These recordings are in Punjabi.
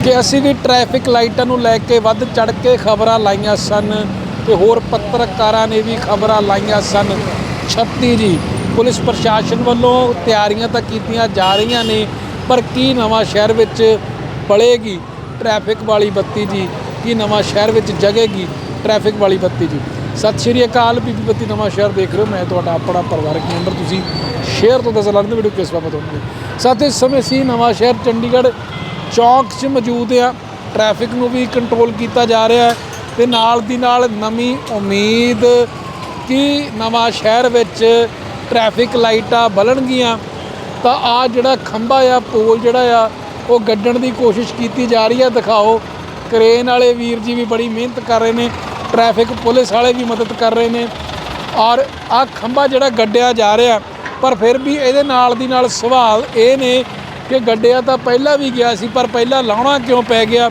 ਕਿ ਅਸੀਂ ਵੀ ਟ੍ਰੈਫਿਕ ਲਾਈਟਾਂ ਨੂੰ ਲੈ ਕੇ ਵੱਧ ਚੜ ਕੇ ਖਬਰਾਂ ਲਾਈਆਂ ਸਨ ਤੇ ਹੋਰ ਪੱਤਰਕਾਰਾਂ ਨੇ ਵੀ ਖਬਰਾਂ ਲਾਈਆਂ ਸਨ। 36 ਜੀ, ਪੁਲਿਸ ਪ੍ਰਸ਼ਾਸਨ ਵੱਲੋਂ ਤਿਆਰੀਆਂ ਤਾਂ ਕੀਤੀਆਂ ਜਾ ਰਹੀਆਂ ਨੇ, ਪਰ ਕੀ ਨਵਾਂ ਸ਼ਹਿਰ ਵਿੱਚ ਬਲੇਗੀ ਟ੍ਰੈਫਿਕ ਵਾਲੀ ਬੱਤੀ ਜੀ? ਕੀ ਨਵਾਂ ਸ਼ਹਿਰ ਵਿੱਚ ਜਗੇਗੀ ਟ੍ਰੈਫਿਕ ਵਾਲੀ ਬੱਤੀ ਜੀ? ਸਤਿ ਸ਼੍ਰੀ ਅਕਾਲ, ਬੀਬੀ ਬੱਤੀ ਨਵਾਂ ਸ਼ਹਿਰ ਦੇਖ ਰਹੇ ਹੋ। ਮੈਂ ਤੁਹਾਡਾ ਆਪਣਾ ਪਰਿਵਾਰਕ ਮੈਂਬਰ, ਤੁਸੀਂ ਸ਼ੇਅਰ ਤੋਂ ਦੱਸ ਲੱਗਦੇ ਵੀਡੀਓ ਕਿਸ ਬਾਬਤ ਹੋਣੀ ਹੈ ਸਾਥੀ ਇਸ ਸਮੇਂ ਸੀ ਨਵਾਂ ਸ਼ਹਿਰ, ਚੰਡੀਗੜ੍ਹ ਚੌਂਕ 'ਚ ਮੌਜੂਦ ਆ। ਟ੍ਰੈਫਿਕ ਨੂੰ ਵੀ ਕੰਟਰੋਲ ਕੀਤਾ ਜਾ ਰਿਹਾ ਹੈ ਤੇ ਨਾਲ ਦੀ ਨਾਲ ਨਵੀਂ ਉਮੀਦ ਕਿ ਨਵਾਂ ਸ਼ਹਿਰ ਵਿੱਚ ਟ੍ਰੈਫਿਕ ਲਾਈਟਾਂ ਬਲਣਗੀਆਂ, ਤਾਂ ਆ ਜਿਹੜਾ ਖੰਭਾ ਆ, ਪੋਲ ਜਿਹੜਾ ਆ, ਉਹ ਗੱਡਣ ਦੀ ਕੋਸ਼ਿਸ਼ ਕੀਤੀ ਜਾ ਰਹੀ ਹੈ। ਦਿਖਾਓ ਕਰੇਨ ਵਾਲੇ ਵੀਰ ਜੀ ਵੀ ਬੜੀ ਮਿਹਨਤ ਕਰ ਰਹੇ ਨੇ ਟ੍ਰੈਫਿਕ ਪੁਲਿਸ ਵਾਲੇ ਵੀ ਮਦਦ ਕਰ ਰਹੇ ਨੇ। ਔਰ ਆ ਖੰਭਾ ਜਿਹੜਾ ਗੱਡਿਆ ਜਾ ਰਿਹਾ, ਪਰ ਫਿਰ ਵੀ ਇਹਦੇ ਨਾਲ ਦੀ ਨਾਲ ਸਵਾਲ ਇਹ ਨੇ ਕਿ ਗੱਡਿਆ ਤਾਂ ਪਹਿਲਾਂ ਵੀ ਗਿਆ ਸੀ, ਪਰ ਪਹਿਲਾਂ ਲਾਉਣਾ ਕਿਉਂ ਪੈ ਗਿਆ?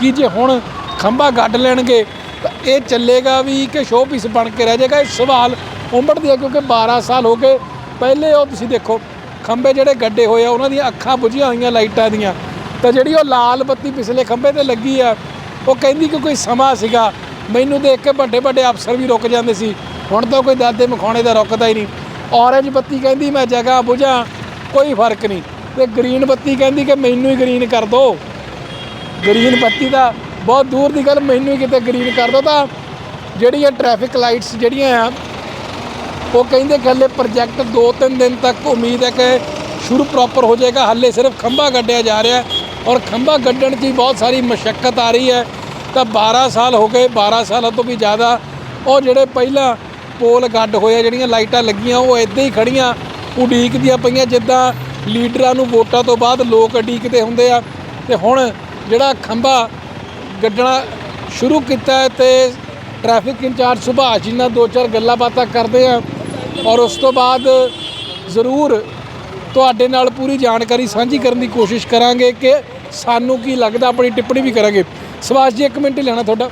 ਕਿ ਜੇ ਹੁਣ ਖੰਭਾ ਗੱਡ ਲੈਣਗੇ? ਤਾਂ ਇਹ ਚੱਲੇਗਾ ਵੀ ਕਿ ਸ਼ੋਅ ਪੀਸ ਬਣ ਕੇ ਰਹਿ ਜਾਏਗਾ। ਇਹ ਸਵਾਲ ਉਮੜਦੇ ਆ ਕਿਉਂਕਿ 12 ਸਾਲ ਹੋ ਗਏ। ਪਹਿਲੇ ਉਹ ਤੁਸੀਂ ਦੇਖੋ, ਖੰਭੇ ਜਿਹੜੇ ਗੱਡੇ ਹੋਏ ਆ, ਉਹਨਾਂ ਦੀਆਂ ਅੱਖਾਂ ਬੁਝੀਆਂ ਹੋਈਆਂ ਲਾਈਟਾਂ ਦੀਆਂ। ਤਾਂ ਜਿਹੜੀ ਉਹ ਲਾਲ ਬੱਤੀ ਪਿਛਲੇ ਖੰਭੇ ਤੇ ਲੱਗੀ ਆ, ਉਹ ਕਹਿੰਦੀ ਕਿ ਕੋਈ ਸਮਾਂ ਸੀਗਾ। ਮੈਨੂੰ ਦੇਖ ਕੇ ਵੱਡੇ ਵੱਡੇ ਅਫਸਰ ਵੀ ਰੁਕ ਜਾਂਦੇ ਸੀ। ਹੁਣ ਤਾਂ ਕੋਈ ਦਾਦੇ ਮਖਾਣੇ ਦਾ ਰੁਕਦਾ ਹੀ ਨਹੀਂ। ਔਰੰਜ ਬੱਤੀ ਕਹਿੰਦੀ, ਮੈਂ ਜਗ੍ਹਾ ਬੁਝਾਂ, ਕੋਈ ਫ਼ਰਕ ਨਹੀਂ। ਤੇ ਗ੍ਰੀਨ ਬੱਤੀ ਕਹਿੰਦੀ ਕਿ ਮੈਨੂੰ ਹੀ ਗ੍ਰੀਨ ਕਰ ਦਿਓ ਗ੍ਰੀਨ ਬੱਤੀ ਦਾ ਬਹੁਤ ਦੂਰ ਦੀ ਗੱਲ, ਮੈਨੂੰ ਹੀ ਕਿਤੇ ਗ੍ਰੀਨ ਕਰ ਦਿਓ ਤਾਂ ਜਿਹੜੀਆਂ ਟ੍ਰੈਫਿਕ ਲਾਈਟਸ ਜਿਹੜੀਆਂ ਆ, ਉਹ ਕਹਿੰਦੇ ਕਿ ਹਲੇ ਪ੍ਰੋਜੈਕਟ 2-3 ਦਿਨ ਤੱਕ ਉਮੀਦ ਹੈ ਕਿ ਸ਼ੁਰੂ ਪ੍ਰੋਪਰ ਹੋ ਜਾਏਗਾ। ਹਲੇ ਸਿਰਫ ਖੰਭਾ ਗੱਡਿਆ ਜਾ ਰਿਹਾ ਔਰ ਖੰਭਾ ਗੱਡਣ ਦੀ ਬਹੁਤ ਸਾਰੀ ਮਸ਼ੱਕਤ ਆ ਰਹੀ ਹੈ। ਤਾਂ 12 ਸਾਲ ਹੋ ਗਏ 12 ਸਾਲਾਂ ਤੋਂ ਵੀ ਜ਼ਿਆਦਾ ਉਹ ਜਿਹੜੇ ਪਹਿਲਾਂ ਪੋਲ ਗੱਡ ਹੋਏ ਜਿਹੜੀਆਂ ਲਾਈਟਾਂ ਲੱਗੀਆਂ, ਉਹ ਇੱਦਾਂ ਹੀ ਖੜੀਆਂ ਉਡੀਕਦੀਆਂ ਪਈਆਂ, ਜਿੱਦਾਂ ਲੀਡਰਾਂ ਨੂੰ ਵੋਟਾਂ ਤੋਂ ਬਾਅਦ ਲੋਕ ਉਡੀਕਦੇ ਹੁੰਦੇ ਆ। ਤੇ ਹੁਣ ਜਿਹੜਾ ਖੰਭਾ ਗੱਡਣਾ ਸ਼ੁਰੂ ਕੀਤਾ ਹੈ ਤੇ ਟ੍ਰੈਫਿਕ ਇੰਚਾਰਜ ਸੁਭਾਸ਼ ਜੀ ਨਾਲ ਦੋ ਚਾਰ ਗੱਲਾਂ ਬਾਤਾਂ ਕਰਦੇ ਆ ਔਰ ਉਸ ਤੋਂ ਬਾਅਦ ਜ਼ਰੂਰ ਤੁਹਾਡੇ ਨਾਲ ਪੂਰੀ ਜਾਣਕਾਰੀ ਸਾਂਝੀ ਕਰਨ ਦੀ ਕੋਸ਼ਿਸ਼ ਕਰਾਂਗੇ ਕਿ ਸਾਨੂੰ ਕੀ ਲੱਗਦਾ ਆਪਣੀ ਟਿੱਪਣੀ ਵੀ ਕਰਾਂਗੇ। ਸੁਭਾਸ਼ ਜੀ ਇੱਕ ਮਿੰਟ ਹੀ ਲੈਣਾ ਤੁਹਾਡਾ।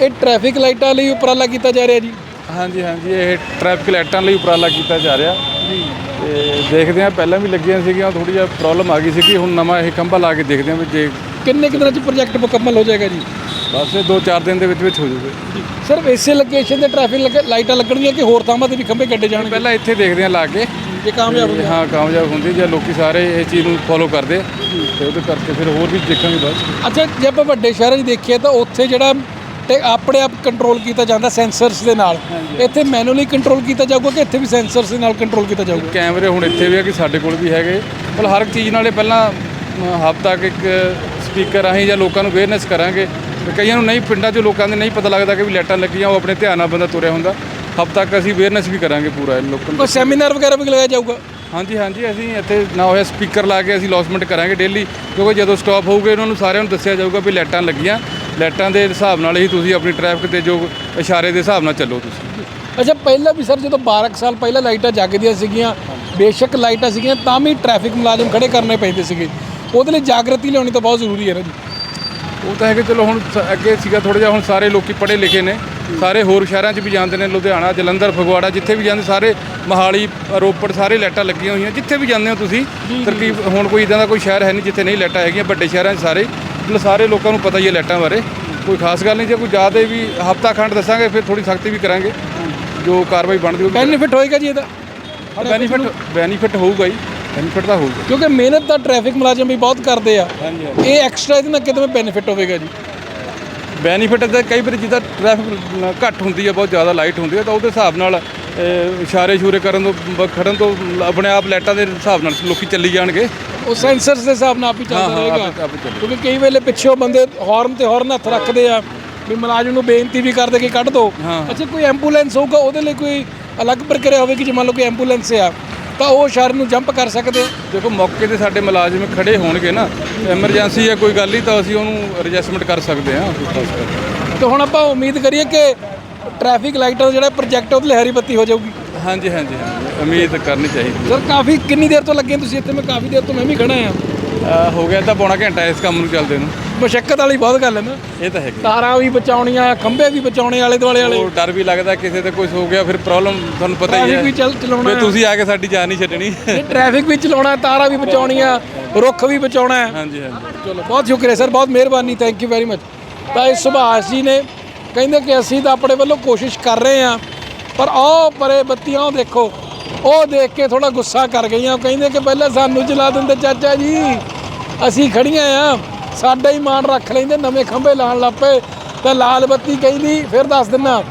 ਇਹ ਟ੍ਰੈਫਿਕ ਲਾਈਟਾਂ ਲਈ ਉਪਰਾਲਾ ਕੀਤਾ ਜਾ ਰਿਹਾ ਜੀ। ਹਾਂਜੀ ਹਾਂਜੀ ਇਹ ਟ੍ਰੈਫਿਕ ਲਾਈਟਾਂ ਲਈ ਉਪਰਾਲਾ ਕੀਤਾ ਜਾ ਰਿਹਾ। ਤੇ ਦੇਖਦੇ ਆ ਪਹਿਲਾਂ ਵੀ ਲੱਗੀਆਂ ਸੀਗੀਆਂ ਥੋੜੀ ਜਿਹਾ ਪ੍ਰੋਬਲਮ ਆ ਗਈ ਸੀਗੀ ਹੁਣ ਨਵਾਂ ਇਹ ਖੰਭਾ ਲਾ ਕੇ ਦੇਖਦੇ ਆ ਵੀ ਜੇ ਕਿੰਨੇ ਕੁ ਦਿਨਾਂ 'ਚ ਪ੍ਰੋਜੈਕਟ ਮੁਕੰਮਲ ਹੋ ਜਾਏਗਾ ਜੀ? ਬਸ ਇਹ 2-4 ਦਿਨ ਦੇ ਵਿੱਚ ਵਿੱਚ ਹੋ ਜਾਊਗਾ। ਸਿਰਫ ਇਸੇ ਲੋਕੇਸ਼ਨ ਤੇ ਟ੍ਰੈਫਿਕ ਲਾਈਟਾਂ ਲੱਗਣਗੀਆਂ ਕਿ ਹੋਰ ਥਾਵਾਂ ਤੇ ਵੀ ਖੰਭੇ ਗੱਡੇ ਜਾਣਗੇ? ਪਹਿਲਾਂ ਇੱਥੇ ਦੇਖਦੇ ਆ ਲਾ ਕੇ। ਜੇ ਕਾਮਯਾਬ ਹੁੰਦੇ। ਹਾਂ ਕਾਮਯਾਬ ਹੁੰਦੀ ਜਾਂ ਲੋਕੀ ਸਾਰੇ ਇਹ ਚੀਜ਼ ਨੂੰ ਫੋਲੋ ਕਰਦੇ। ਤੇ ਉਹਦੇ ਕਰਕੇ ਫਿਰ ਹੋਰ ਵੀ ਦੇਖਾਂਗੇ ਬਸ। ਅੱਛਾ ਜੇ ਆਪਾਂ ਵੱਡੇ ਸ਼ਹਿਰਾਂ 'ਚ ਦੇਖੀਏ ਤਾਂ ਉੱਥੇ ਜਿਹੜਾ ਤੇ ਆਪਣੇ ਆਪ ਕੰਟਰੋਲ ਕੀਤਾ ਜਾਂਦਾ ਸੈਂਸਰਸ ਦੇ ਨਾਲ। ਇੱਥੇ ਮੈਨੂਅਲੀ ਕੰਟਰੋਲ ਕੀਤਾ ਜਾਊਗਾ ਕਿ ਇੱਥੇ ਵੀ ਸੈਂਸਰਸ ਦੇ ਨਾਲ ਕੰਟਰੋਲ ਕੀਤਾ ਜਾਊਗਾ? ਕੈਮਰੇ ਹੁਣ ਇੱਥੇ ਵੀ ਆ ਕਿ ਸਾਡੇ ਕੋਲ ਵੀ ਹੈਗੇ। ਮਤਲਬ ਹਰ ਇੱਕ ਚੀਜ਼ ਨਾਲੇ ਪਹਿਲਾਂ ਹਫ਼ਤਾ ਤੱਕ ਇੱਕ ਸਪੀਕਰ ਰਾਹੀਂ ਜਾਂ ਲੋਕਾਂ ਨੂੰ ਅਵੇਅਰਨੈਸ ਕਰਾਂਗੇ। ਕਈਆਂ ਨੂੰ ਨਹੀਂ ਪਿੰਡਾਂ 'ਚ ਲੋਕਾਂ ਦੇ ਨਹੀਂ ਪਤਾ ਲੱਗਦਾ ਕਿ ਵੀ ਲਾਈਟਾਂ ਲੱਗੀਆਂ ਉਹ ਆਪਣੇ ਧਿਆਨ ਨਾਲ ਬੰਦਾ ਤੁਰਿਆ ਹੁੰਦਾ। ਹਫ਼ਤਾ ਤੱਕ ਅਸੀਂ ਅਵੇਅਰਨੈਸ ਵੀ ਕਰਾਂਗੇ ਪੂਰਾ ਇਹ ਲੋਕਾਂ ਨੂੰ। ਸੈਮੀਨਾਰ ਵਗੈਰਾ ਵੀ ਲਗਾਇਆ ਜਾਊਗਾ? ਹਾਂਜੀ ਹਾਂਜੀ ਅਸੀਂ ਇੱਥੇ ਨਾ ਹੋਇਆ ਸਪੀਕਰ ਲਾ ਕੇ ਅਸੀਂ ਲੌਸਮੈਂਟ ਕਰਾਂਗੇ ਡੇਲੀ ਕਿਉਂਕਿ ਜਦੋਂ ਸਟਾਪ ਹੋਊਗੇ ਉਹਨਾਂ ਨੂੰ ਸਾਰਿਆਂ ਨੂੰ ਦੱਸਿਆ ਜਾਊਗਾ ਵੀ ਲਾਈਟਾਂ ਲੱਗੀਆਂ। ਲਾਈਟਾਂ ਦੇ ਹਿਸਾਬ ਨਾਲ ਹੀ ਤੁਸੀਂ ਆਪਣੀ ਟ੍ਰੈਫਿਕ ਤੇ ਜੋ ਇਸ਼ਾਰੇ ਦੇ ਹਿਸਾਬ ਨਾਲ ਚੱਲੋ ਤੁਸੀਂ। ਅੱਛਾ ਪਹਿਲਾਂ ਵੀ ਸਰ ਜਦੋਂ 12 ਕੁ ਸਾਲ ਪਹਿਲਾਂ ਲਾਈਟਾਂ ਜਗਦੀਆਂ ਸੀਗੀਆਂ ਬੇਸ਼ੱਕ ਲਾਈਟਾਂ ਸੀਗੀਆਂ ਤਾਂ ਵੀ ਟ੍ਰੈਫਿਕ ਮੁਲਾਜ਼ਮ ਖੜੇ ਕਰਨੇ ਪੈਂਦੇ ਸੀਗੇ। ਉਹਦੇ ਲਈ ਜਾਗਰਤੀ ਲਿਆਉਣੀ ਤਾਂ ਬਹੁਤ ਜ਼ਰੂਰੀ ਹੈ ਨਾ ਜੀ। ਉਹ ਤਾਂ ਹੈ ਕਿ ਚਲੋ ਹੁਣ ਅੱਗੇ ਸੀਗਾ ਥੋੜਾ ਜਿਹਾ ਹੁਣ ਸਾਰੇ ਲੋਕੀ ਪੜ੍ਹੇ ਲਿਖੇ ਨੇ। ਸਾਰੇ ਹੋਰ ਸ਼ਹਿਰਾਂ 'ਚ ਵੀ ਜਾਂਦੇ ਨੇ ਲੁਧਿਆਣਾ ਜਲੰਧਰ ਫਗਵਾੜਾ ਜਿੱਥੇ ਵੀ ਜਾਂਦੇ ਸਾਰੇ ਮਹਾਲੀ ਰੋਪੜ ਸਾਰੇ ਲਾਈਟਾਂ ਲੱਗੀਆਂ ਹੋਈਆਂ। ਜਿੱਥੇ ਵੀ ਜਾਂਦੇ ਹੋ ਤੁਸੀਂ ਤਰਕੀਬ ਹੁਣ ਕੋਈ ਇਦਾਂ ਦਾ ਕੋਈ ਸ਼ਹਿਰ ਹੈ ਨਹੀਂ ਜਿੱਥੇ ਨਹੀਂ ਲਾਈਟਾਂ ਹੈਗੀਆਂ ਵੱਡੇ ਸ਼ਹਿਰਾਂ 'ਚ ਸਾਰੇ। ਮਤਲਬ ਸਾਰੇ ਲੋਕਾਂ ਨੂੰ ਪਤਾ ਹੀ ਹੈ ਲਾਈਟਾਂ ਬਾਰੇ। ਕੋਈ ਖਾਸ ਗੱਲ ਨਹੀਂ ਜੇ ਕੋਈ ਜ਼ਿਆਦਾ ਵੀ ਹਫਤਾ ਖੰਡ ਦੱਸਾਂਗੇ ਫਿਰ ਥੋੜੀ ਸਖਤੀ ਵੀ ਕਰਾਂਗੇ। ਜੋ ਕਾਰਵਾਈ ਬਣਦੀ ਹੋਊਗੀ। ਬੈਨੀਫਿਟ ਹੋਏਗਾ ਜੀ ਇਹਦਾ? ਬੈਨੀਫਿਟ ਬੈਨੀਫਿਟ ਹੋਊਗਾ ਹੀ ਬੈਨੀਫਿਟ ਤਾਂ ਹੋਊਗਾ। ਕਿਉਂਕਿ ਮਿਹਨਤ ਤਾਂ ਟ੍ਰੈਫਿਕ ਮੁਲਾਜ਼ਮ ਵੀ ਬਹੁਤ ਕਰਦੇ ਆ। ਇਹ ਐਕਸਟਰਾ ਇਹਦੇ ਨਾਲ ਕਿਤੇ ਬੈਨੀਫਿਟ ਹੋਵੇਗਾ ਜੀ? ਬੈਨੀਫਿਟ ਤਾਂ ਕਈ ਵਾਰ ਜਿੱਦਾਂ ਟ੍ਰੈਫਿਕ ਘੱਟ ਹੁੰਦੀ ਹੈ ਬਹੁਤ ਜ਼ਿਆਦਾ ਲਾਈਟ ਹੁੰਦੀ ਹੈ ਤਾਂ ਉਹਦੇ ਹਿਸਾਬ ਨਾਲ ਇਸ਼ਾਰੇ ਸ਼ੂਰੇ ਕਰਨ ਤੋਂ ਖੜਨ ਤੋਂ ਆਪਣੇ ਆਪ ਲਾਈਟਾਂ ਦੇ ਹਿਸਾਬ ਨਾਲ ਲੋਕੀ ਚੱਲੀ ਜਾਣਗੇ। ਉਹ ਸੈਂਸਰਸ ਦੇ ਹਿਸਾਬ ਨਾਲ ਆਪ ਹੀ ਚੱਲਦਾ ਹਾਂ, ਹਾਂ, ਰਹੇਗਾ। ਕਿਉਂਕਿ ਕਈ ਵੇਲੇ ਪਿੱਛੋਂ ਬੰਦੇ ਹਾਰਨ ਤੇ ਹਾਰਨ ਹੱਥ ਰੱਖਦੇ ਆ ਵੀ ਮੁਲਾਜ਼ਮ ਨੂੰ ਬੇਨਤੀ ਵੀ ਕਰਦੇ ਕਿ ਕੱਢ ਦਿਓ ਹਾਂ। ਅੱਛਾ ਕੋਈ ਐਂਬੂਲੈਂਸ ਹੋਊਗਾ ਉਹਦੇ ਲਈ ਕੋਈ ਅਲੱਗ ਪ੍ਰਕਿਰਿਆ ਹੋਵੇਗੀ ਜੇ ਮੰਨ ਲਓ ਕੋਈ ਐਂਬੂਲੈਂਸ ਆ ਤਾਂ ਉਹ ਇਸ਼ਾਰੇ ਨੂੰ ਜੰਪ ਕਰ ਸਕਦੇ। ਦੇਖੋ ਮੌਕੇ ਤੇ ਸਾਡੇ ਮੁਲਾਜ਼ਮ ਖੜੇ ਹੋਣਗੇ ਨਾ ਐਮਰਜੈਂਸੀ ਹੈ ਕੋਈ ਗੱਲ ਨਹੀਂ ਤਾਂ ਅਸੀਂ ਉਹਨੂੰ ਐਡਜਸਟਮੈਂਟ ਕਰ ਸਕਦੇ ਹਾਂ। ਤੇ ਹੁਣ ਆਪਾਂ ਉਮੀਦ ਕਰੀਏ ਕਿ ਟ੍ਰੈਫਿਕ ਲਾਈਟਾਂ ਦਾ ਜਿਹੜਾ ਪ੍ਰੋਜੈਕਟ ਉਹਦੇ ਲਈ ਹਰੀ ਬੱਤੀ ਹੋ ਜਾਊਗੀ। ਹਾਂਜੀ ਹਾਂਜੀ ਹਾਂਜੀ। ਉਮੀਦ ਕਰਨੀ ਚਾਹੀਦੀ ਸਰ ਕਾਫੀ ਕਿੰਨੀ ਦੇਰ ਤੋਂ ਲੱਗੇ ਤੁਸੀਂ ਇੱਥੇ? ਮੈਂ ਕਾਫੀ ਦੇਰ ਤੋਂ ਮੈਂ ਵੀ ਖੜਾ ਆ ਅਹ, ਹੋ ਗਿਆ ਤਾਂ ਪੌਣਾ ਘੰਟਾ ਇਸ ਕੰਮ ਨੂੰ ਚੱਲਦੇ ਨੂੰ। ਮੁਸ਼ਕਲ ਵਾਲੀ ਬਹੁਤ ਗੱਲ ਹੈ ਨਾ। ਇਹ ਤਾਂ ਹੈਗੀ। ਤਾਰਾਂ ਵੀ ਬਚਾਉਣੀਆਂ ਖੰਭੇ ਵੀ ਬਚਾਉਣੇ ਆਲੇ ਦੁਆਲੇ ਵਾਲੇ। ਉਹ ਡਰ ਵੀ ਲੱਗਦਾ ਕਿਸੇ ਤੇ ਕੁਝ ਹੋ ਗਿਆ ਫਿਰ ਪ੍ਰੋਬਲਮ ਤੁਹਾਨੂੰ ਪਤਾ ਹੀ ਟ੍ਰੈਫਿਕ ਹੈ ਵੀ ਚੱਲ ਚਲਾਉਣਾ ਫਿਰ ਤੁਸੀਂ ਆ ਕੇ ਸਾਡੀ ਜਾਨ ਨਹੀਂ ਛੱਡਣੀ। ਇਹ ਟ੍ਰੈਫਿਕ ਵੀ ਚਲਾਉਣਾ ਤਾਰਾਂ ਵੀ ਬਚਾਉਣੀਆਂ ਰੁੱਖ ਵੀ ਬਚਾਉਣਾ ਹੈ। ਹਾਂਜੀ ਹਾਂਜੀ। ਚਲੋ ਬਹੁਤ ਸ਼ੁਕਰੀਆ ਸਰ ਬਹੁਤ ਮਿਹਰਬਾਨੀ ਥੈਂਕ ਯੂ ਵੈਰੀ ਮਚ ਤਾਂ ਇਹ ਸੁਭਾਸ਼ ਜੀ ਨੇ ਕਹਿੰਦੇ ਕਿ ਅਸੀਂ ਤਾਂ ਆਪਣੇ ਵੱਲੋਂ ਕੋਸ਼ਿਸ਼ ਕਰ ਰਹੇ ਹਾਂ, ਪਰ ਉਹ ਪਰੇ ਬੱਤੀਆਂ ਉਹ ਦੇਖੋ, ਉਹ ਦੇਖ ਕੇ ਥੋੜਾ ਗੁੱਸਾ ਕਰ ਗਈਆਂ। ਕਹਿੰਦੇ ਕਿ ਪਹਿਲਾਂ ਸਾਨੂੰ ਚਲਾ ਦਿੰਦੇ ਚਾਚਾ ਜੀ, ਅਸੀਂ ਖੜੀਆਂ ਆ ਸਾਡਾ ਹੀ ਮਾਣ ਰੱਖ ਲੈਂਦੇ, ਨਵੇਂ ਖੰਭੇ ਲਾਣ ਲੱਪੇ ਤੇ ਲਾਲ ਬੱਤੀ ਕਹਿੰਦੀ, ਫਿਰ ਦੱਸ ਦਿੰਨਾ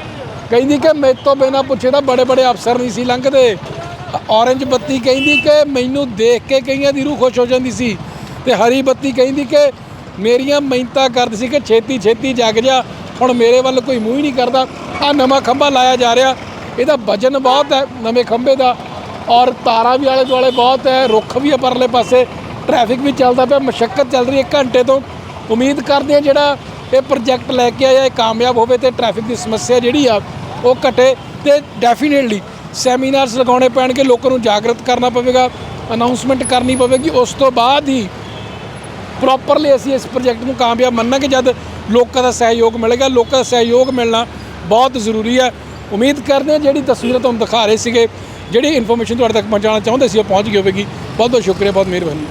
ਕਹਿੰਦੀ ਕਿ ਮੇਰੇ ਤੋਂ ਬਿਨਾ ਪੁੱਛੇ ਤਾਂ ਬੜੇ ਬੜੇ ਅਫਸਰ ਨਹੀਂ ਸੀ ਲੰਘਦੇ। ਔਰੰਜ ਬੱਤੀ ਕਹਿੰਦੀ ਕਿ ਮੈਨੂੰ ਦੇਖ ਕੇ ਕਈਆਂ ਦੀ ਰੂਹ ਖੁਸ਼ ਹੋ ਜਾਂਦੀ ਸੀ। ਤੇ ਹਰੀ ਬੱਤੀ ਕਹਿੰਦੀ ਕਿ ਮੇਰੀਆਂ ਮਿਹਨਤਾਂ ਕਰਦੀ ਸੀ ਕਿ ਛੇਤੀ ਛੇਤੀ ਜਗ ਜਾ। ਹੁਣ ਮੇਰੇ ਵੱਲ ਕੋਈ ਮੂੰਹ ਹੀ ਨਹੀਂ ਕਰਦਾ। ਆ ਨਵਾਂ ਖੰਭਾ ਲਾਇਆ ਜਾ ਰਿਹਾ। ਇਹਦਾ ਵਜਨ ਬਹੁਤ ਹੈ, ਨਵੇਂ ਖੰਭੇ ਦਾ। ਔਰ ਤਾਰਾਂ ਵੀ ਆਲੇ ਦੁਆਲੇ ਬਹੁਤ ਹੈ, ਰੁੱਖ ਵੀ ਆ ਪਰਲੇ ਪਾਸੇ। ਟ੍ਰੈਫਿਕ ਵੀ ਚੱਲਦਾ ਪਿਆ ਮੁਸ਼ਕਲ ਚੱਲ ਰਹੀ ਹੈ ਘੰਟੇ ਤੋਂ। ਉਮੀਦ ਕਰਦੇ ਹਾਂ ਜਿਹੜਾ ਇਹ ਪ੍ਰੋਜੈਕਟ ਲੈ ਕੇ ਆਇਆ, ਇਹ ਕਾਮਯਾਬ ਹੋਵੇ ਤੇ ਟ੍ਰੈਫਿਕ ਦੀ ਸਮੱਸਿਆ ਜਿਹੜੀ ਆ, ਉਹ ਘਟੇ ਤੇ ਡੈਫੀਨੇਟਲੀ ਸੈਮੀਨਾਰਸ ਲਗਾਉਣੇ ਪੈਣਗੇ। ਲੋਕਾਂ ਨੂੰ ਜਾਗਰਤ ਕਰਨਾ ਪਵੇਗਾ ਅਨਾਉਂਸਮੈਂਟ ਕਰਨੀ ਪਵੇਗੀ। ਉਸ ਤੋਂ ਬਾਅਦ ਹੀ ਪ੍ਰੋਪਰਲੀ ਅਸੀਂ ਇਸ ਪ੍ਰੋਜੈਕਟ ਨੂੰ ਕਾਮਯਾਬ ਮੰਨਾਂਗੇ। ਜਦ ਲੋਕਾਂ ਦਾ ਸਹਿਯੋਗ ਮਿਲੇਗਾ ਲੋਕਾਂ ਦਾ ਸਹਿਯੋਗ ਮਿਲਣਾ ਬਹੁਤ ਜ਼ਰੂਰੀ ਹੈ। ਉਮੀਦ ਕਰਦੇ ਹਾਂ ਜਿਹੜੀ ਤਸਵੀਰਾਂ ਤੁਹਾਨੂੰ ਦਿਖਾ ਰਹੇ ਸੀਗੇ, ਜਿਹੜੀ ਇਨਫੋਰਮੇਸ਼ਨ ਤੁਹਾਡੇ ਤੱਕ ਪਹੁੰਚਾਉਣਾ ਚਾਹੁੰਦੇ ਸੀ ਉਹ ਪਹੁੰਚ ਗਈ ਹੋਵੇਗੀ। ਬਹੁਤ ਬਹੁਤ ਸ਼ੁਕਰੀਆ, ਬਹੁਤ ਮਿਹਰਬਾਨੀ।